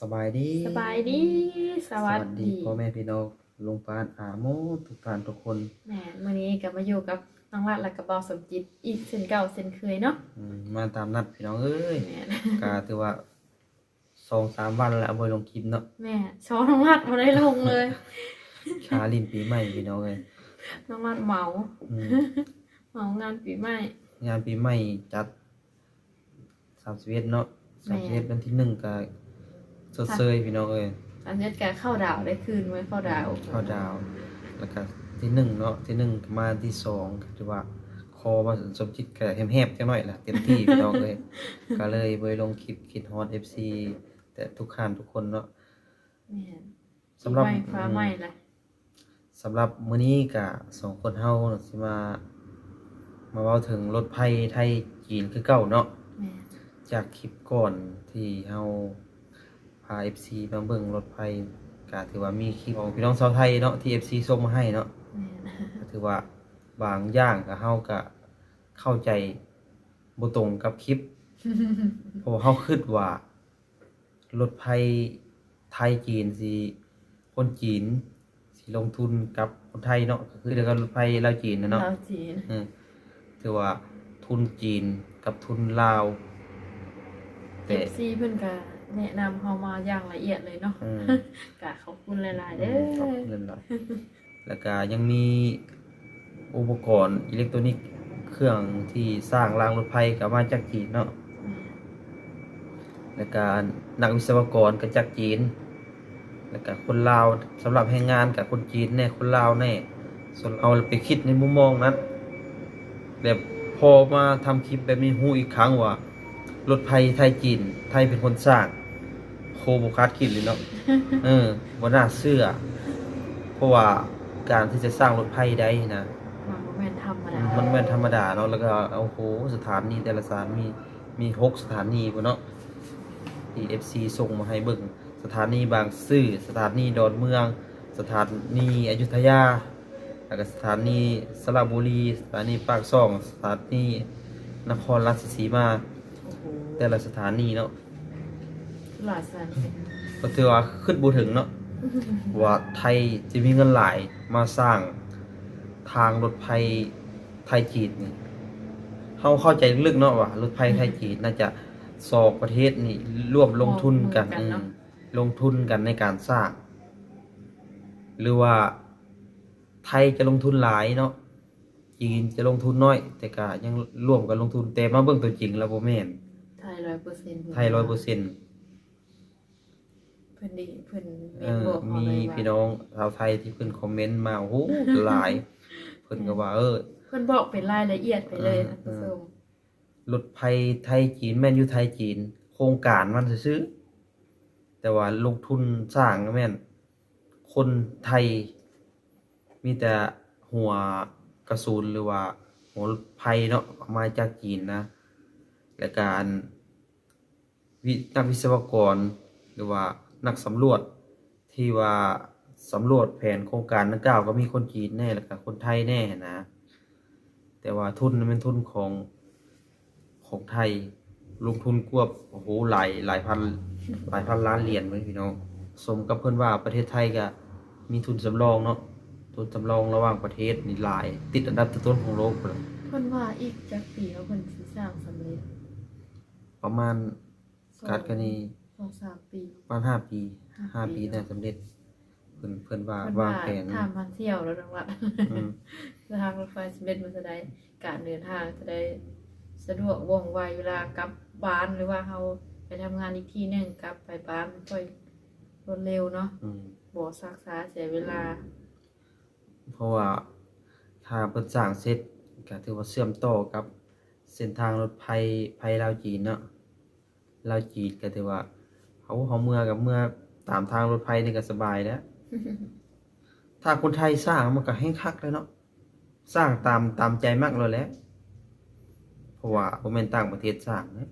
สบายดีสบายดี สวัสดีพ่อแม่พี่น้องลุงปานอาโมทุกท่านทุกคนแหมมื้อนี้กลับมาอยู่กับน้องรัดและกับเบาสมจิต อีกเช่นเก่าเช่นเคยเนาะอืมมาตามนัดพี่น้องเอ้ยแหม่ก็ถือว่าสองสามวันแล้วเอาไปลงคลิปเนาะแหม่โชว์น้องรัดมาได้ลงเลย ชาลินปีใหม่พี่น้องเอ้ยน้องรัดเหมาอืมเหมางานปีใหม่ งานปีใหม่จัดสามสิบเอ็ดเนาะแม่ สามสิบเอ็ดวันที่หนึ่งก็ สดเซยพี่น้องเอ้ยอันนี้แกเข้าดาวได้คืนไว้เข้าดาวเข้าดาวแล้วก็ที่หนึ่งเนาะที่หนึ่งก็มาที่สองก็ถือว่าคอมาสมจิตก็แหบๆจังหน่อยล่ะเต็มที่พี่น้องเอ้ยก็เลยไปลงคลิปคิดฮอต FC แต่ทุกท่านทุกคนเนาะแหม่สำหรับปีใม่ฟ้าใหม่ละสำหรับมื้อนี้ก็สองคนเฮาสิมา มาเว้าถึงรถไฟไทยจีนคือเก่าเนาะแหม่จากคลิปก่อนที่เฮาพา FC มาเบิ่งรถไฟก็ถือว่ามีคลิปของพี่น้องชาวไทยเนาะที่ FC ส่งมาให้เนาะแหม่ก็ถือว่าบางอย่างก็เฮาก็เข้าใจบ่ตรงกับคลิปเพราะว่าเฮาคิดว่ารถไฟไทยจีนสิคนจีนสิลงทุนกับคนไทยเนาะก็คือเดียวกับรถไฟลาวจีนนะเนาะดาวจีนอืมถือว่าทุนจีนกับทุนลาวเอแต่ฟซีเพิ่นก็ แนะนำเขามาอย่างละเอียดเลยเนาะอืม กะขอบคุณหลายๆเด้ขอบอคุณหลายๆแล้วก็ยังมีอุปกรณ์อิเล็กทรอนิกส์เครื่องที่สร้างรางรถไฟก็มาจากจีนเนาะ แล้วก็นักวิศวกรก็จากจีน แล้วก็คนลาวสำหรับแรงงานกับคนจีนแน่คนลาวแน่ส่วนเอาไปคิดในมุมมองนั้นแบบพอมาทำคลิปแบบนี้ฮู้อีกครั้งว่า รถไฟไทยจีน ไทยเป็นคนสร้าง โคบุคาดคิดเลยเนาะเออบ่น่าเชื่อเพราะว่าการที่จะสร้างรถไฟได้นะมันบ่แม่นธรรมดามันไม่ธรรมดาเนาะแล้วก็เอาโหสถานีแต่ละสถานีมีหกสถานีพุ่นเนาะที่ FC ส่งมาให้เบิ่งสถานีบางซื่อสถานีดอนเมือง สถานีอยุธยาแล้วก็สถานีสระบุรี สถานีปากซ่อง สถานีนครราชสีมาโอ้โหแต่ละสถานีเนาะ หลายสันก็ถือว่าขึ้นบ่ถึงเนาะว่าไทยจะมีเงินหลายมาสร้างทางรถไฟไทยจีนนี่เขาเข้าใจลึกเนาะว่ารถไฟไทยจีนน่าจะสองประเทศนี่ร่วมลงทุนกันอืมลงทุนกันในการสร้าง หรือว่าไทยจะลงทุนหลายเนาะจีนจะลงทุนน้อย แต่ก็ยังร่วมกันลงทุนแต่มาเบิ่งตัวจริงแล้วบ่แม่นไทยร้อยเปอร์เซ็นต์ไทยร้อยเปอร์เซ็นต์เพิ่นดีเพิ่นเอเมนอบอกเขามีเลยว่าพี่น้องชาวไทยที่เพิ่นคอมเมนต์มาโอ้โหหลาย เพิ่นก็ว่าเออ เพิ่นบอกเป็นรายละเอียดไปเลยอืมนะผู้ชมรถไฟไทยจีนแม่นอยู่ไทยจีน โครงการมันซื้อๆแต่ว่าลงทุนสร้างก็แม่น คนไทย มีแต่หัวกระสุนหรือว่าหัวรถไฟเนาะเอามาจากจีนนะและการวินักวิศวกรหรือว่า นักสำรวจที่ว่าสำรวจแผนโครงการดังกล่าวก็มีคนจีนแน่แล้วก็คนไทยแน่นะ แต่ว่าทุนนั้นเป็นทุนของของไทยลงทุนกวบโอ้โหหลายหลายพันหลายพันล้านเหรียญเลยพี่น้องสมกับเพื่อนว่าประเทศไทยก็มีทุนสำรองเนาะทุนสำรองระหว่างประเทศนี่หลาย ติดอันดับต้นๆของโลกเลยเพิ่นว่าอีกจักปีแล้วเพิ่นสิสร้างสำเร็จ ประมาณการกรณี สองสามปี ประมาณห้าปีห้าห้าปี ปีน่าสำเร็จ เพื่อนเพื่อนว่าเพิ่นวาว่างแผนทางมาเที่ยวแล้วจังหวัดอืมทางรถไฟสำเร็จมันจะได้การเดินทางจะได้สะดวกว่องไวเวลากลับบ้านหรือว่าเราไปทำงานอีกที่หนึงกลับไปบ้านมันค่อยรวดเร็วเนาะอืมบ่ซักษาเสียเวลาเพราะว่าถ้าเปิดสร้างเสร็จก็ถือว่าเชื่อมต่อกับ เส้นทางรถไฟไฟลาวจีนเนาะลาวจีนก็ถือว่า เขาเขาเมื่อกับเมื่อตามทางรถไฟนี่ก็สบายแล้ว ถ้าคนไทยสร้างมันก็ให้คักเลยเนาะสร้างตามตามใจมากเลยแหละเพราะว่าบ่แม่นต่างประเทศสร้างนะ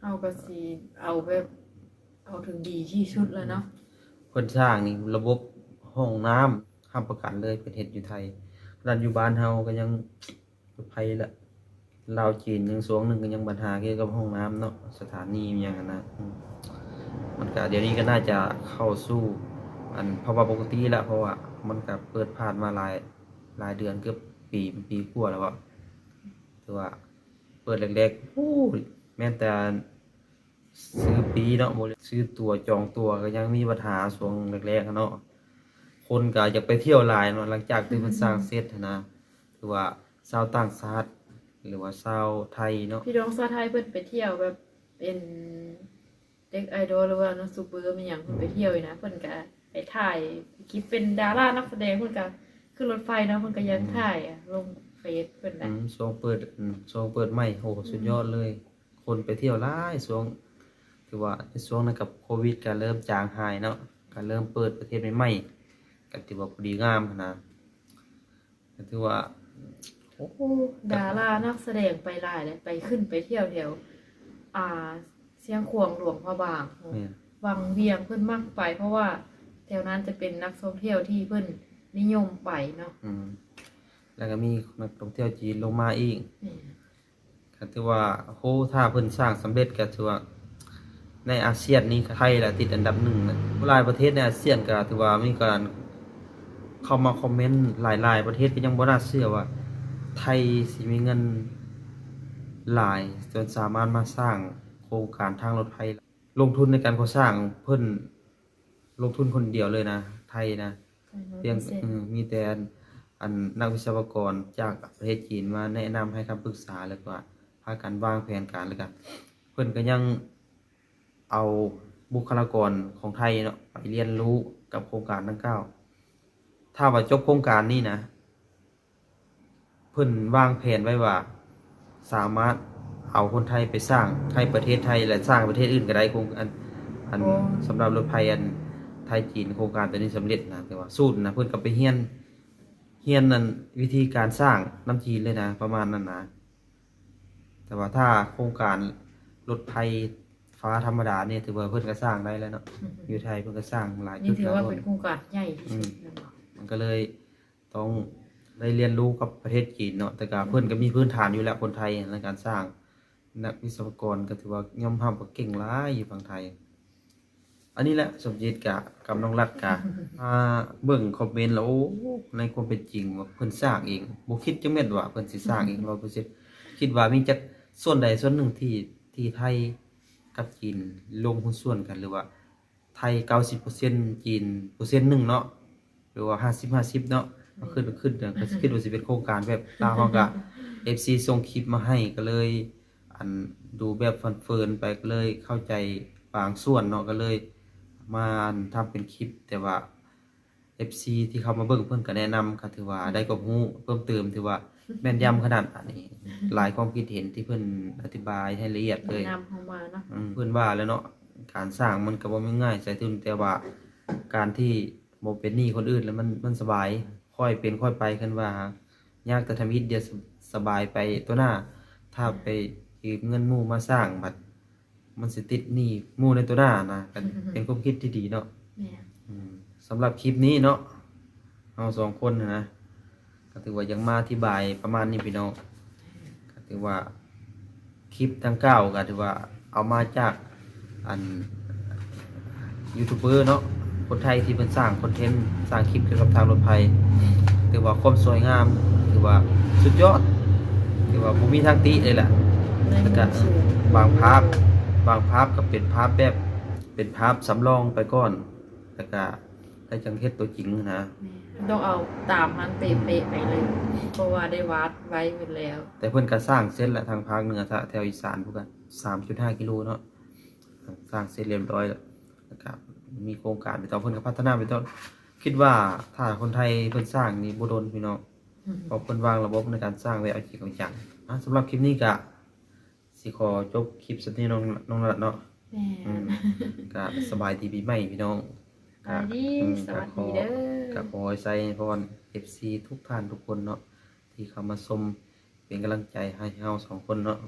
เอาก็สิเอาแบบเอาถึงดีที่สุดแล้วเนาะเพิ่นสร้างนี่ระบบห้องน้ำห้ามประกันเลยเป็นเฮ็ดอยู่ไทยรันอยู่บ้านเฮาก็ยังรถไฟละ ลาวจีนยังสวงหนึ่งก็ยังปัญหาเกี่ยวกับห้องน้ำเนาะสถานีมีหยังนะมันก็เดี๋ยวนี้ก็น่าจะเข้าสู่อันภาวะปกติแล้วเพราะว่ามันก็เปิดผ่านมาหลายหลายเดือนเกือบปีปีกว่าแล้วอะถือว่าเปิดแรกๆโอ้ยแม้แต่ซื้อปีเนาะบ่ได้ซื้อตัวจองตัวก็ยังมีปัญหาช่วงแรกๆเนาะคนก็อยากไปเที่ยวหลายเนาะหลังจากที่มันสร้างเสร็จนนะถือว่าชาวต่างชาติ หรือว่าชาวไทยเนาะพี่น้องชาวไทยเพิ่นไปเที่ยวแบบเป็นเด็กไอดอลหรือว่านักซูเปอร์มีหยังเพิ่นไปเที่ยวอยู่นะเพิ่นก็ไปถ่ายคลิปเป็นดารานักแสดงเพิ่นก็ขึ้นรถไฟเนาะเพิ่นก็ยังถ่ายอะลงเฟซเพิ่นอืน่ะมช่วงเปิดอืมช่วงเปิดใหม่โหสุดยอดเลย คนไปเที่ยวหลายช่วงถือว่าในช่วงนั้นกับโควิดก็เริ่มจางหายเนาะก็เริ่มเปิดประเทศใหม่ๆก็ถือว่าพอดีงามขนาดก็ถือว่า โอ้ดารานักแสดงไปหลายเลยไปขึ้นไปเที่ยวแถวอ่าเสียงขวงหลวงพระบางเนี่ยวังเวียงเพิ่นมักไป เพราะว่าแถวนั้นจะเป็นนักท่องเที่ยวที่เพิ่นนิยมไปเนาะอืมแล้วก็มีนักท่องเที่ยวจีนลงมาอีกนี่ก็ถือว่าโหถ้าเพิ่นสร้างสำเร็จก็ถือว่า ในอาเซียนนี่ก็ไทยแหละติดอันดับหนึ่งนะหลายประเทศในอาเซียนก็ถือว่ามีการเข้ามาคอมเมนต์หลายๆประเทศก็ยังบ่น่าเชื่อว่า ไทยสิมีเงินหลายจนสามารถมาสร้างโครงการทางรถไฟลงทุนในการก่อสร้างเพิ่นลงทุนคนเดียวเลยนะ ไทยนะเพียงอืมมีแต่อันอันนักวิศวกรจากประเทศจีนมาแนะนำให้คำปรึกษาแล้วก็พากันวางแผนการแล้วกันเพิ่นก็ยังเอาบุคลากรของไทยเนาะไปเรียนรู้กับโครงการดังกล่าวถ้าว่าจบโครงการนี้นะ เพิ่นวางแผนไว้ว่า สามารถเอาคนไทยไปสร้างให้ประเทศไทยและสร้างประเทศอื่นก็ได้โครงอันอันสำหรับรถไฟอันไทยจีนโครงการตัวนี้สำเร็จนะแต่ว่าสูตรนะเพิ่นก็ไปเฮียนเฮียนนั่นวิธีการสร้างน้ำจีนเลยนะ ประมาณนั้นนะแต่ว่าถ้าโครงการรถไฟฟ้าธรรมดาเนี่ยถือว่าเพิ่นก็สร้างได้แล้วเนาะอยู่ไทยเพิ่นก็สร้างหลายนี่จุดถือหลายว่าโน่เป็นนโครงการใหญ่ที่สุดแล้วเนาะมันก็เลยต้อง ได้เรียนรู้กับประเทศจีนเนาะแต่ก็เพิ่นก็มีพื้นฐานอยู่แล้วคนไทยในการสร้าง นักวิศวกรก็ถือว่ายอมรับว่าเก่งหลายอยู่ฝั่งไทย อันนี้แหละสมจิตกะกับน้องรัดกะมาเบิ่งคอมเมนต์แล้วโอ้ในความเป็นจริงว่าเพิ่นสร้างเองบ่คิดจังแม่นว่าเพิ่นสิสร้างเอง100%คิดว่ามีจักส่วนใดส่วนหนึ่งที่ที่ไทยกับจีนลงหุ้นส่วนกันหรือว่า ไทย 90%จีนเปอร์เซ็นต์หนึ่งเนาะหรือว่า 50-50 เนาะ ก็ขึ้นขึ้นเดี๋ยวก็คิดว่าสิเป็นโครงการแบบตามเฮาก็ FC ส่งคลิปมาให้ก็เลย อันดูแบบฟันเฟินๆไปก็เลยเข้าใจบางส่วนเนาะก็เลย มาทำเป็นคลิปแต่ว่า FC ที่เขามาเบิ่งเพิ่นก็แนะนำก็ถือว่าได้ความรู้เพิ่มเติมถือว่าแม่นยำขนาดอันนี้ หลายความคิดเห็นที่เพิ่นอธิบายให้ละเอียดเลย นำเข้ามาเนาะอืมเพื่อนว่าแล้วเนาะการสร้างมันก็บ่แม่นง่ายใส่ทุนแต่ว่าการที่บ่เป็นหนี้คนอื่นแล้วมันมันสบาย ค่อยเป็นค่อยไปขึ้นว่า ยากแต่ทำอิดเดียวสสบายไปตัวหน้า ถ้าไปยืมเงินหมู่มาสร้างบัดมันสิติดหนี้หมู่ในตัวหน้านะก็เป็นความคิดที่ดีเนาะแม่อืมสำหรับคลิปนี้เนาะเราสองคนนะนะก็ถือว่ายังมาอธิบายประมาณนี้พี่น้องก็ถือว่าคลิปทั้งเก้าก็ถือว่าเอามาจากอันยูทูบเบอร์เนาะ คนไทยที่เป็นสร้างคอนเทนต์สร้างคลิปเกี่ยวกับทางรถไฟถือว่าความสวยงามถือว่าสุดยอดถือว่าผมมีทางติเลยแหละแล้วก็บางภาพบางภาพก็เป็นภาพแบบเป็นภาพสำรองไปก่อนแล้วก็ได้จังเฮ็ดตัวจริงนะต้องเอาตามมันเป๊ะๆไปเลย เพราะว่าได้วัดไว้หมดแล้ว แต่เพิ่นก็สร้างเสร็จแล้วทางภาคเหนือทะแถวอีสานพวกกัน3.5กิโลเนาะสร้างเสร็จเรียบร้อยแล้วนะครับ มีโครงการไปต่อเพิ่นก็พัฒนาไปต่อคิดว่าถ้าคนไทยเพิ่นสร้างนี่บ่โดนพี่น้องเพราะเพิ่นวางระบบในการสร้างไว้เอาจริงเอาจังอะสำหรับคลิปนี้ก็สิขอจบคลิปสักนี้น้องน้องรัตเนาะแม่อืมก็สบายดีปีใหม่พี่น้องสวัสดีอืมสวัสดีเด้อกับขอให้ใส่พร FC ทุกท่านทุกคนเนาะที่เข้ามาชมเป็นกำลังใจให้เฮาสองคนเนาะ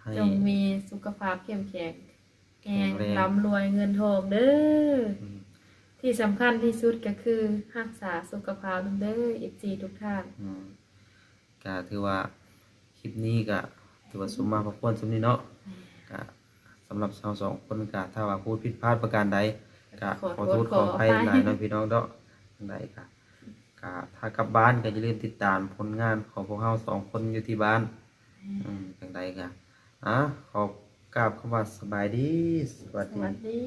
ให้จงมีสุขภาพเข้มแข็ง แงแข็งร่ำรวยเงินทองเด้อที่สำคัญที่สุดก็คือรักษาสุขภาพนเด้อ FC ทุกท่านก็ถือว่าคลิปนี้ก็ถือว่าสมมาพอควรสมนี้เนาะก็สำหรับชาวสองคนก็ถ้าว่าพูดผิดพลาดประการใดก็ขอโทษขอออภัหลายน้องพี่น้องเนาะงใดก็ก็ถ้ากลับบ้านก็อย่าลืมติดตามผลงานของพวกเราสองคนอยู่ที่บ้านอืมจังใดก็อะขอบ กราบคำว่าสบายดี สวัสดี วัสดี